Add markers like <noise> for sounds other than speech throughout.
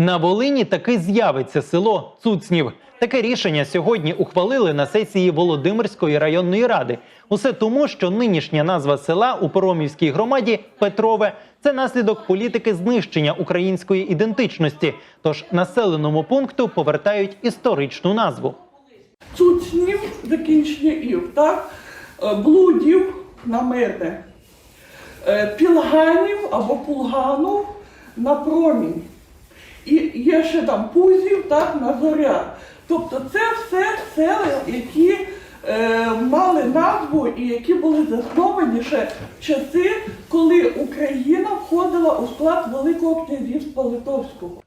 На Волині таки з'явиться село Цуцнів. Таке рішення сьогодні ухвалили на сесії Володимирської районної ради. Усе тому, що нинішня назва села у Поромівській громаді Петрове це наслідок політики знищення української ідентичності. Тож населеному пункту повертають історичну назву. цуцнів, закінчення ів, так? Е, блудів на мене, е, пілганів або пулганов на промінь. І є ще там пузів, так, на зоря. Тобто це все села, які е, мали назву і які були засновані ще в часи, коли Україна входила у склад Великого князівства Литовського.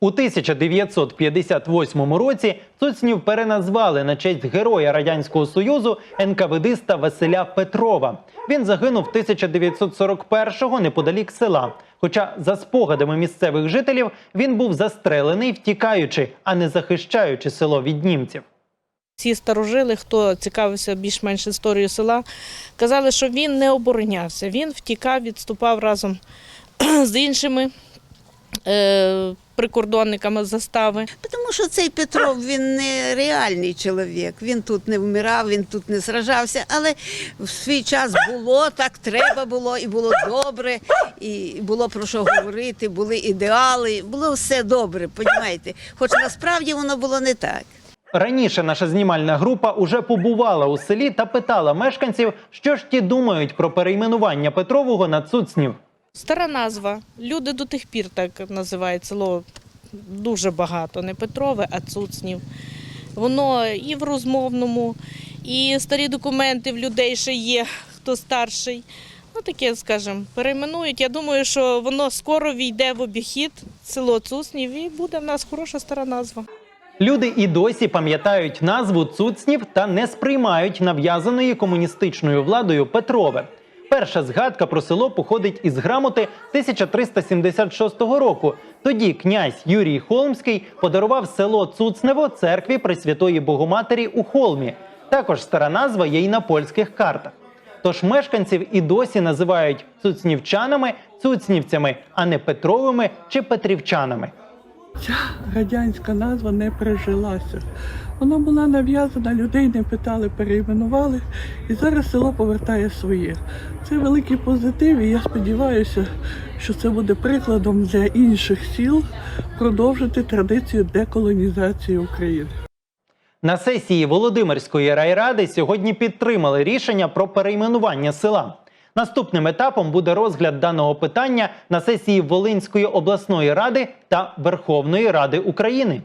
У 1958 році Цуцнів переназвали на честь героя радянського союзу НКВДиста Василя Петрова. Він загинув 1941-го неподалік села. Хоча, за спогадами місцевих жителів, він був застрелений, втікаючи, а не захищаючи село від німців. Ці старожили, хто цікавився більш-менш історією села, казали, що він не оборонявся. Він втікав, відступав разом <clears throat> з іншими прикордонниками застави. Тому що цей Петров він не реальний чоловік. Він тут не вмирав, він тут не сражався, але в свій час було так, треба було, і було добре, і було про що говорити, були ідеали, було все добре, понімаєте? Хоч насправді воно було не так. Раніше наша знімальна група уже побувала у селі та питала мешканців, що ж ті думають про перейменування Петрового на Цуцнів. Стара назва. Люди до тих пір так називають село дуже багато. Не Петрове, а Цуцнів. Воно і в розмовному, і старі документи в людей ще є, хто старший. Ну, таке, скажімо, перейменують. Я думаю, що воно скоро війде в обіхід, село Цуцнів, і буде в нас хороша стара назва. Люди і досі пам'ятають назву Цуцнів та не сприймають нав'язаної комуністичною владою Петрове. Перша згадка про село походить із грамоти 1376 року. Тоді князь Юрій Холмський подарував село Цуцнево церкві Пресвятої Богоматері у Холмі. Також стара назва є й на польських картах. Тож мешканців і досі називають цуцнівчанами, цуцнівцями, а не Петровими чи Петрівчанами. Ця радянська назва не прижилася. Вона була нав'язана, людей не питали, перейменували, і зараз село повертає своє. Це великий позитив, і я сподіваюся, що це буде прикладом для інших сіл продовжити традицію деколонізації України. На сесії Володимирської райради сьогодні підтримали рішення про перейменування села. Наступним етапом буде розгляд даного питання на сесії Волинської обласної ради та Верховної Ради України.